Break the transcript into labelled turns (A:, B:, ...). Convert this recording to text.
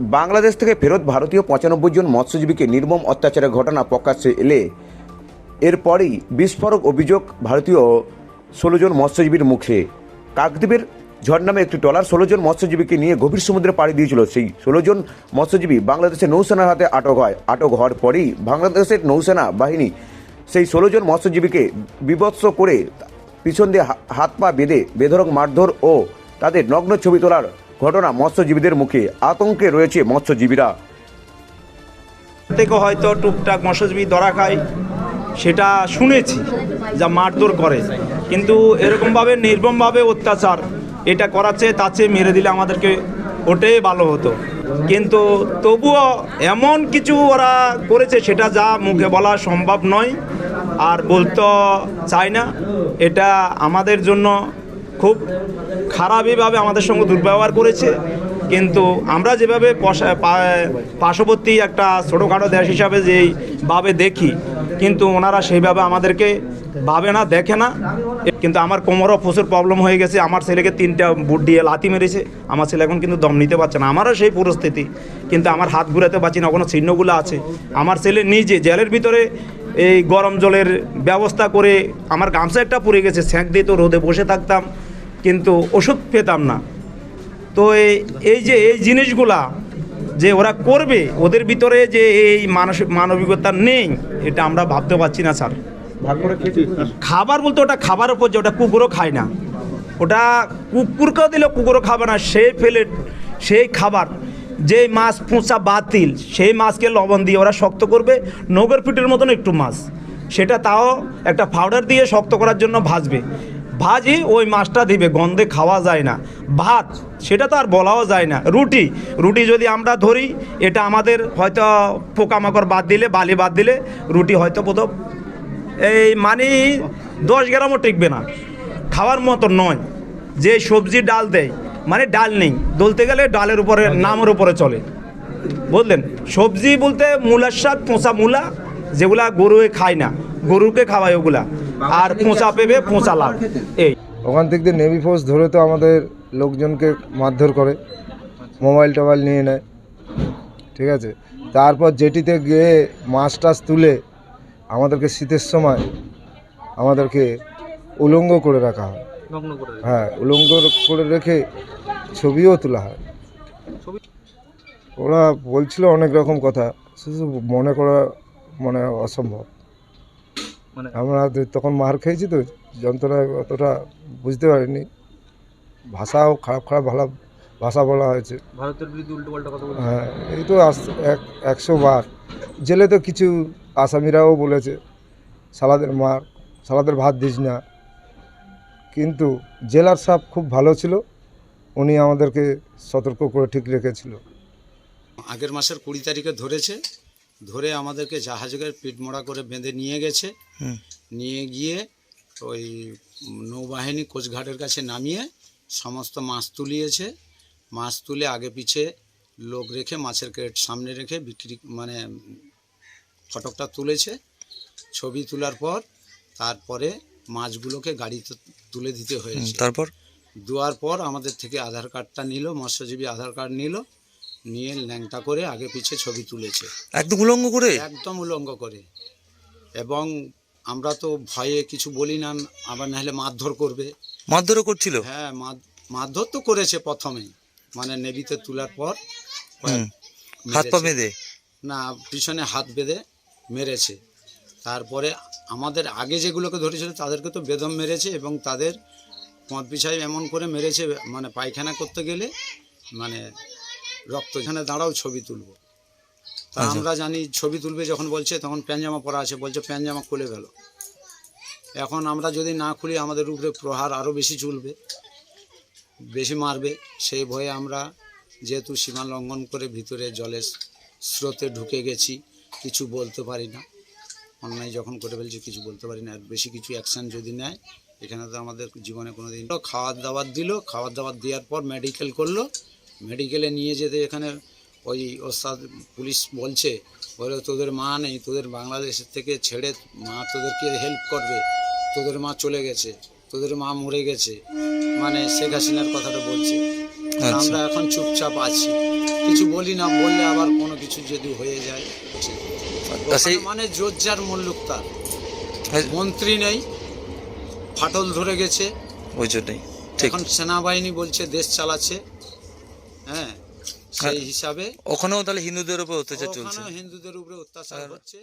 A: বাংলাদেশ থেকে ফেরত ভারতীয় পঁচানব্বই জন মৎস্যজীবীকে নির্মম অত্যাচারের ঘটনা প্রকাশ্যে এলে এরপরেই বিস্ফোরক অভিযোগ ভারতীয় ষোলো জন মৎস্যজীবীর মুখে। কাকদ্বীপের ঝড় নামে একটি ট্রলার ষোলো জন মৎস্যজীবীকে নিয়ে গভীর সমুদ্রে পাড়ি দিয়েছিল। সেই ষোলো জন মৎস্যজীবী বাংলাদেশের নৌসেনার হাতে আটক হয়। আটক হওয়ার পরেই বাংলাদেশের নৌসেনা বাহিনী সেই ষোলো জন মৎস্যজীবীকে বিভৎস করে পিছন দিয়ে হাত পা বেঁধে বেধরক মারধর ও তাদের নগ্ন ছবি তোলার ঘটনা মৎস্যজীবীদের মুখে, আতঙ্কে রয়েছে মৎস্যজীবীরা।
B: থেকে হয়তো টুকটাক মৎস্যজীবী ধরা খায়, সেটা শুনেছি যা মারধর করে। কিন্তু এরকমভাবে নির্মমভাবে অত্যাচার, এটা করাচ্ছে তার চেয়ে মেরে দিলে আমাদেরকে ওটাই ভালো হতো। কিন্তু তবুও এমন কিছু ওরা করেছে, সেটা যা মুখে বলা সম্ভব নয়, আর বলতে চাই না। এটা আমাদের জন্য খুব খারাপইভাবে আমাদের সঙ্গে দুর্ব্যবহার করেছে। কিন্তু আমরা যেভাবে পার্শ্ববর্তী একটা ছোটোখাটো দেশ হিসাবে যেইভাবে দেখি, কিন্তু ওনারা সেইভাবে আমাদেরকে ভাবে না, দেখে না। কিন্তু আমার কোমরও প্রচুর প্রবলেম হয়ে গেছে। আমার ছেলেকে তিনটা বুট দিয়ে লাথি মেরেছে। আমার ছেলে এখন কিন্তু দম নিতে পারছে না। আমারও সেই পরিস্থিতি। কিন্তু আমার হাত ঘুরাতে পারছি না কোনো চিহ্নগুলো আছে। আমার ছেলে নিজে জেলের ভিতরে এই গরম জলের ব্যবস্থা করে আমার গামছা একটা পড়ে গেছে স্যাঁক দিয়ে তো রোদে বসে থাকতাম কিন্তু ওষুধ পেতাম না। তো এই এই যে এই জিনিসগুলা যে ওরা করবে ওদের ভিতরে যে এই মানসিক মানবিকতা নেই এটা আমরা ভাবতে পারছি না স্যার। খাবার বলতে ওটা খাবার উপর যে ওটা কুকুরও খায় না। ওটা কুকুরকেও দিলে কুকুরও খাবে না সেই ফেলে সেই খাবার। যে মাছ পোঁচা বাতিল, সেই মাছকে লবণ দিয়ে ওরা শক্ত করবে। নগর পিঠের মতন একটু মাছ। সেটা তাও একটা পাউডার দিয়ে শক্ত করার জন্য ভাজবে। ভাজি ওই মাছটা দিবে, গন্ধে খাওয়া যায় না। ভাত, সেটা তো আর বলাও যায় না। রুটি রুটি যদি আমরা ধরি, এটা আমাদের হয়তো পোকামাকড় বাদ দিলে, বালি বাদ দিলে রুটি হয়তো প্রথম এই মানে দশ গ্রামও টিকবে না। খাওয়ার মতো নয়। যে সবজি ডাল দেয় মানে ডাল নেই। দলতে গেলে ডালের উপরে নামের উপরে চলে। বুঝলেন? সবজি বলতে মূলার শাক পোঁচা মূলা যেগুলা গরু খায় না। গরুকে খাওয়ায় ওগুলা। আর পোঁচা পেবে পোঁচা লাভ এই।
C: ওখান থেকে নেভি ফোর্স ধরে তো আমাদের লোকজনকে মারধর করে। মোবাইল টোবাইল নিয়ে নেয়। ঠিক আছে? তারপর জেটিতে গিয়ে মাছ টাছ তুলে আমাদেরকে শীতের সময় আমাদেরকে উলঙ্গ করে রাখা হয়। হ্যাঁ উলঙ্গ করে রেখে ছবিও তোলা হয়। ওরা বলছিল অনেক রকম কথা শুধু মনে করা মানে অসম্ভব।
D: মানে
C: আমরা তো তখন মার খেয়েছি তো যন্ত্রণা অতটা বুঝতে পারিনি। ভাষাও খারাপ খারাপ ভালো ভাষা বলা হয়েছে।
D: ভারতের বিরুদ্ধে উল্টো কথা বলছে।
C: হ্যাঁ এই তো একশো বার। জেলে তো কিছু আসামিরাও বলেছে সালাদের মার সালাদের ভাত দিস না। কিন্তু জেলার সাপ খুব ভালো ছিল। উনি আমাদেরকে সতর্ক করে ঠিক রেখেছিল।
E: আগের মাসের কুড়ি তারিখে ধরেছে। ধরে আমাদেরকে জাহাজের পিঠমোড়া করে বেঁধে নিয়ে গেছে। নিয়ে গিয়ে ওই নৌবাহিনী কোচঘাটের কাছে নামিয়ে সমস্ত মাছ তুলিয়েছে। মাছ তুলে আগে পিছে লোক রেখে মাছের ক্রেট সামনে রেখে বিক্রি মানে ফটকটা তুলেছে। ছবি তোলার পর তারপরে মাছগুলোকে গাড়িতে তুলে দিতে হয়েছে।
D: তারপর?
E: দেওয়ার পর আমাদের থেকে আধার কার্ডটা নিল মৎস্যজীবী আধার কার্ড নিল নিয়ে ল্যাংটা করে আগে পিছে ছবি তুলেছে।
D: একদম উলঙ্গ করে?
E: একদম উলঙ্গ করে। এবং আমরা তো ভয়ে কিছু বলি না আবার নাহলে মারধর করবে।
D: মারধরও করছিল?
E: হ্যাঁ মার- মারধর তো করেছে প্রথমেই মানে নেভিতে তোলার পর
D: হাত পা বেঁধে?
E: না পিছনে হাত বেঁধে মেরেছে। তারপরে আমাদের আগে যেগুলোকে ধরেছিল তাদেরকে তো বেদম মেরেছে এবং তাদের পথ পিছাই এমন করে মেরেছে মানে পায়খানা করতে গেলে মানে রক্ত এখানে দাঁড়াও ছবি তুলব। তা
D: আচ্ছা।
E: আমরা জানি ছবি তুলবে যখন বলছে তখন প্যানজামা পরা আছে বলছে প্যানজামা খুলে গেল এখন আমরা যদি না খুলি আমাদের উপরে প্রহার আরও বেশি চলবে বেশি মারবে। সেই ভয়ে আমরা যেহেতু সীমা লঙ্ঘন করে ভিতরে জলের স্রোতে ঢুকে গেছি কিছু বলতে পারি না। অন্যায় যখন করে ফেলছি কিছু বলতে পারি না। আর বেশি কিছু অ্যাকশান যদি নেয় এখানে তো আমাদের জীবনে কোনো দিন খাওয়ার দাওয়ার দিল খাওয়ার দাওয়ার দেওয়ার পর মেডিকেল করল। মেডিকেলে নিয়ে যেতে এখানে ওই ওস্তাদ পুলিশ বলছে বলে তোদের মা নেই তোদের বাংলাদেশের থেকে ছেড়ে মা তোদেরকে হেল্প করবে। তোদের মা চলে গেছে তোদের মা মরে গেছে। মানে শেখ হাসিনার কথাটা বলছে।
D: আচ্ছা।
E: আমরা এখন চুপচাপ আছি। কিছু বলি না বললে আবার কোনো কিছু যদি হয়ে যায়।
D: তা সেই
E: ওখানে মানে জোজ্জার মল্লুক তার
D: হ্যাঁ,
E: মন্ত্রী নেই ফাটল ধরে গেছে।
D: ওই জন্যই
E: এখন সেনাবাহিনী বলছে দেশ চালাচ্ছে। হ্যাঁ সেই হিসাবে
D: ওখানেও তাহলে হিন্দুদের উপরে অত্যাচার চলছে।
E: হিন্দুদের উপরে অত্যাচার হচ্ছে।